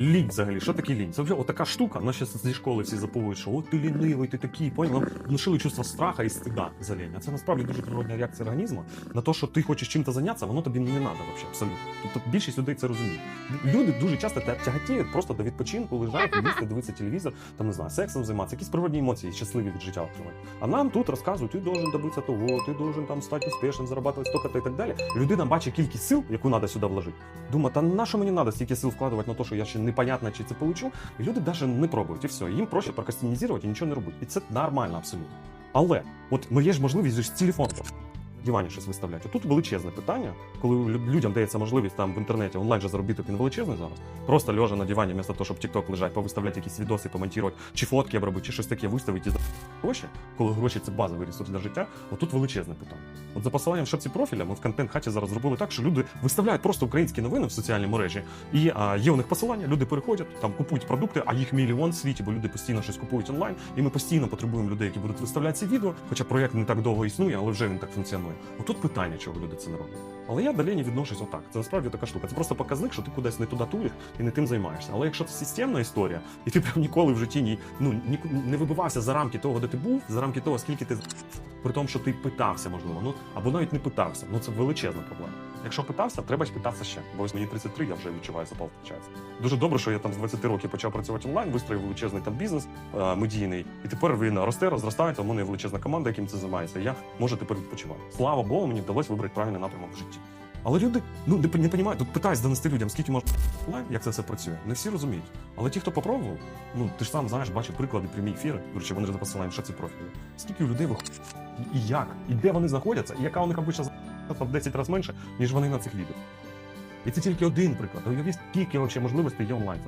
Лінь взагалі, що таке лінь? Це вже отака штука, вона ще зі школи всі заповують, що от ти лінивий, ти такий, понял? Нам внушили чувство страха і стида за лінь. А це насправді дуже природна реакція організму на те, що ти хочеш чим-то зайнятися, воно тобі не треба взагалі, абсолютно. Тобто більшість людей це розуміє. Люди дуже часто тя- тяготіють просто до відпочинку, лежать, їсти, дивитися телевізор, там не знаю, сексом займатися, якісь природні емоції, щасливі від життя отримати. А нам тут розказують, ти должен добитися того, ти должен там стати успішним, зарабатувати столько-то і так далі. Людина бачить кількість сил, яку треба сюди вложити. Думає, та на що мені треба стільки сил вкладувати на те, що я ще непонятно, чи це получу. Люди навіть не пробують, і все. Їм проще прокастинізувати і нічого не робити. І це нормально абсолютно. Але от ну, є ж можливість з телефону. Дивані щось виставляти. Тут величезне питання, коли людям дається можливість там в інтернеті онлайн же заробіток він величезний зараз. Просто лежа на дивані, вместо того, щоб TikTok лежать, повиставляти якісь відоси, помонтувати, чи фотки обробити, чи щось таке виставити і за гроші, коли гроші це базовий ресурс для життя. Отут величезне питання. От за посиланням шапці профіля ми в контент хаті зараз зробили так, що люди виставляють просто українські новини в соціальній мережі, і а, є у них посилання, люди переходять, там купують продукти, а їх мільйон в світі, бо люди постійно щось купують онлайн. І ми постійно потребуємо людей, які будуть виставляти ці відео. Хоча проєкт не так довго існує, але вже він так функціонує. Отут питання, чого люди це не роблять. Але я далі не відношусь отак. Це насправді така штука. Це просто показник, що ти кудись не туди туриш і не тим займаєшся. Але якщо це системна історія, і ти прям ніколи в житті ні, ну, ні, не вибивався за рамки того, де ти був, за рамки того, скільки ти при тому, що ти питався, можливо, ну або навіть не питався. Ну це величезна проблема. Якщо питався, треба питатися ще. Бо ось мені 33, я вже відчуваю запал втрачається. Дуже добре, що я там з 20 років почав працювати онлайн, вистроїв величезний там бізнес е, медійний, і тепер він росте, розростається. У мене величезна команда, яким це займається. Я можу тепер відпочивати. Слава Богу, мені вдалося вибрати правильний напрямок в житті. Але люди ну не, не розуміють, тут питаюсь донести людям, скільки можна онлайн, як це все працює. Не всі розуміють. Але ті, хто попробував, ну ти ж сам знаєш, бачив приклади, прямі ефіри. Речі, вони посилаємо, що ці профілі. Скільки людей виходить, і як, і де вони знаходяться, і яка у них обична за- в 10 разів менше, ніж вони на цих лідерах. І це тільки один приклад. Уявіть, скільки вообще можливостей є онлайн.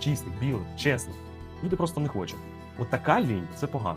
Чистих, білих, чесних. Люди просто не хочуть. От така лінь це погано.